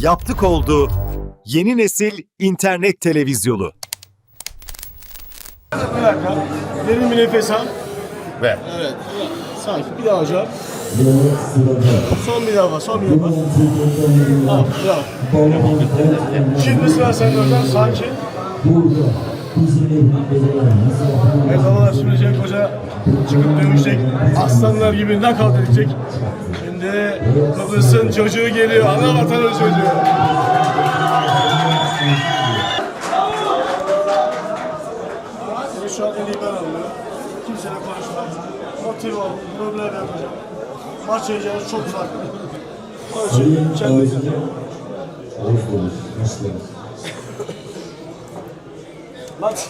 yaptık oldu yeni nesil internet televizyonu. Bir dakika. Derin bir nefes al. Ver. Evet. Sakin. Bir daha hocam. Son bir daha var. Son bir daha var. Bravo. Şimdi sıra sende hocam. Sakin. Evet havalar sürecek. Hoca çıkıp dövüşecek. Aslanlar gibi nakavt edecek. Şimdi Kıbrıs'ın çocuğu geliyor. Ana vatanın çocuğu. Seni şu an en iyi ben anlıyorum. Kimseyle ol, problem yapacağım. Maç heyecanı çok farklı. Onun için kendinize. Maç.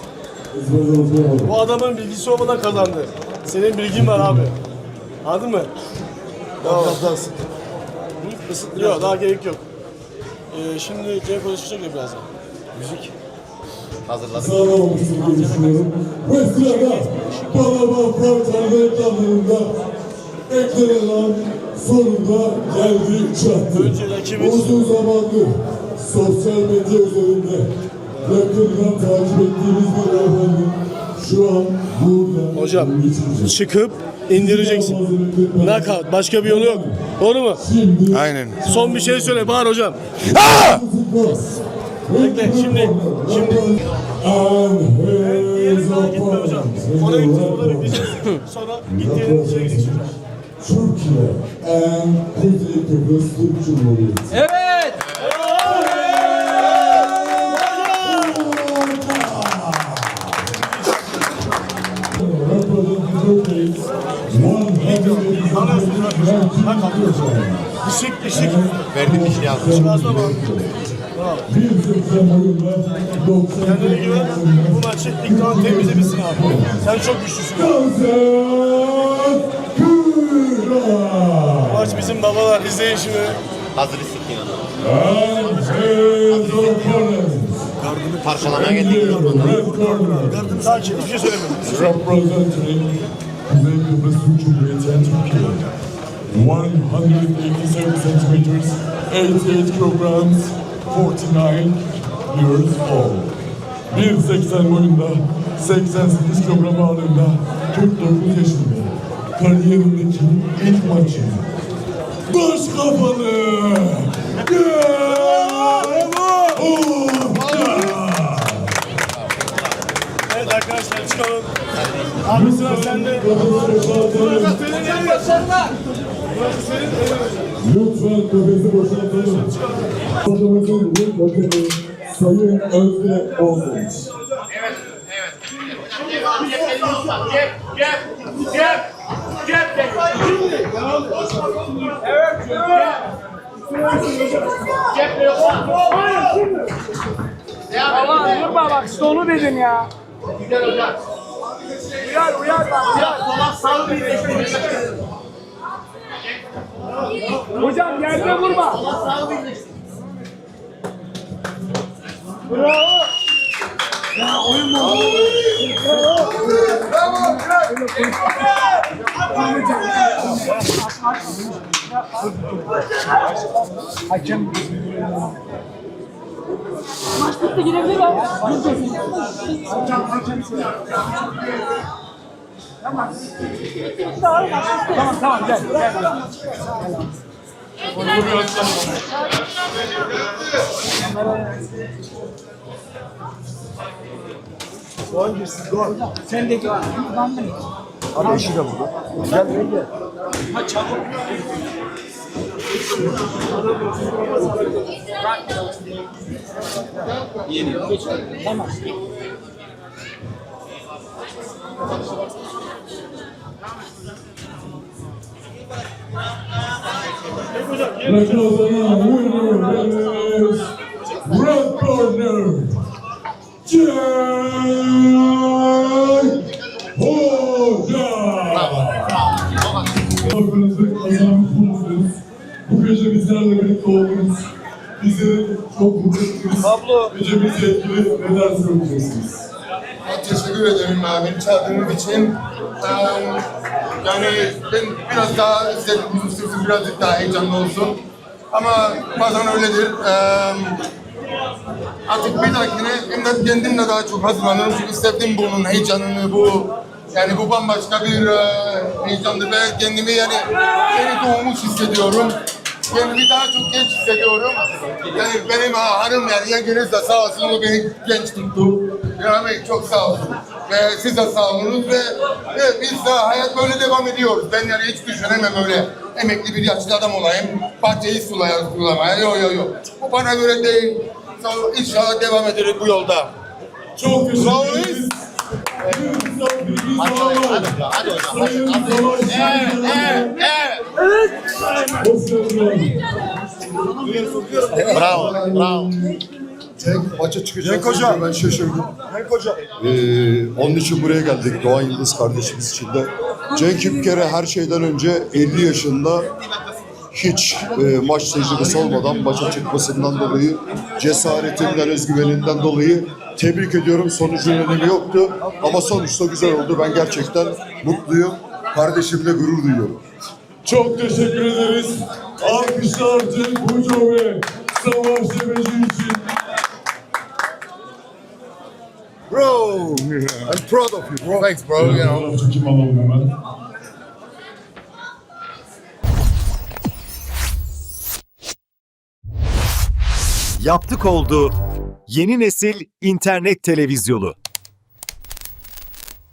Bu adamın bilgisi olmadan kazandı. Senin bilgin var abi. Anladın mı? Tamam. Yok daha gerek yok. Ee, şimdi Cenk konuşacak ya birazdan. Müzik. Hazırladık. Sağlamamışsını düşünüyorum. Ve sırada Balaba Frontal reklamlarında eklenen sonunda geldi çattı. Önce rakibimiz- Uzun zamandır sosyal medya üzerinde yakından takip ettiğimiz bir efendim şu an burada Hocam çıkıp indireceksin. Knockout. Başka bir yolu yok. Doğru mu? Aynen. Son bir şey söyle. Bağır hocam. Bekle şimdi. Şimdi. Diğeri daha gitme hocam. Ona gideceğiz. Sonra gittiğin şeye hocam. Türkiye en Kıbrıs Türk Cumhuriyeti. Evet. Bak kalkıyoruz. Işık, ışık. Verdim şey yazdım. Çıkmazda mı? Kendine güven. Bu maçı ilk round temizlemişsin abi. Sen çok güçlüsün. Bu maç bizim babalar. İzleyin şimdi. Hazır hissettin onu. Parçalamaya geldik. Sakin. Hiçbir şey söylemedim. Representing Kuzey Kıbrıs Cumhuriyeti Türkiye. 187 centimeters, 88 kilograms, 49 years old. 1.80 boyunda, 88 kilogram ağırlığında, 49 yaşında. Kariyerindeki ilk maçı. Baş kafalı! Çıkalım. Abi sıra sende. Burası senin elin. Burası senin. Lütfen kafesi boşaltalım. Başımızın ilk bakanı Sayın Özge Olmuş. Tamam durma bak işte onu dedim ya. Uyar uyar bak uyar. Hocam yerde vurma. Bravo. Ya oyun mu? Hakem Maç bitti girebilir mi? Tamam tamam gel gel. Doğan girsin. Doğan. Sen de gel. Abi eşi de burada. Gel gel. Ha çabuk. Yeni. Tamam. Reklamına winner is Red Corner. Cenk oldunuz. Bizi çok mutlu ettiniz. Pablo. Gecemizi etkili neler söyleyeceksiniz? Teşekkür ederim abi beni çağırdığınız için. Eee, yani ben biraz daha istedim, bizim birazcık daha heyecanlı olsun. Ama bazen öyledir. Eee artık bir dahakine hem de kendimle daha çok hazırlanırım. Çünkü sevdim bunun heyecanını, bu yani bu bambaşka bir e, heyecandır ve kendimi yani yeni doğmuş hissediyorum. Kendimi daha çok genç hissediyorum. Yani benim ha, hanım yani yengeniz de sağ olsun o beni genç tuttu. Yani çok sağ olsun. Ve siz de sağ olunuz ve, ve biz de hayat böyle devam ediyoruz. Ben yani hiç düşünemem öyle emekli bir yaşlı adam olayım. Bahçeyi sulaya, sulamaya. Yok yok yok. Bu bana göre değil. İnşallah devam ederiz bu yolda. Çok teşekkür ederiz. Hadi hocam, Evet, evet, evet. Bravo, bravo. Tek maça çıkacağız. Cenk Hoca. Ben şaşırdım. Cenk Hoca. Ee, onun için buraya geldik. Doğan Yıldız kardeşimiz için de. Cenk bir kere her şeyden önce 50 yaşında hiç e, maç tecrübesi olmadan maça çıkmasından dolayı, cesaretinden, özgüveninden dolayı tebrik ediyorum. Sonucun önemi yoktu ama sonuçta güzel oldu. Ben gerçekten mutluyum. Kardeşimle gurur duyuyorum. Çok teşekkür ederiz. Alkışlar Cenk Hoca ve Savaş Cebeci için. Bro, I'm proud of you, bro. Thanks, bro. You know. Çekim alalım hemen. Yaptık oldu. Yeni nesil internet televizyonu.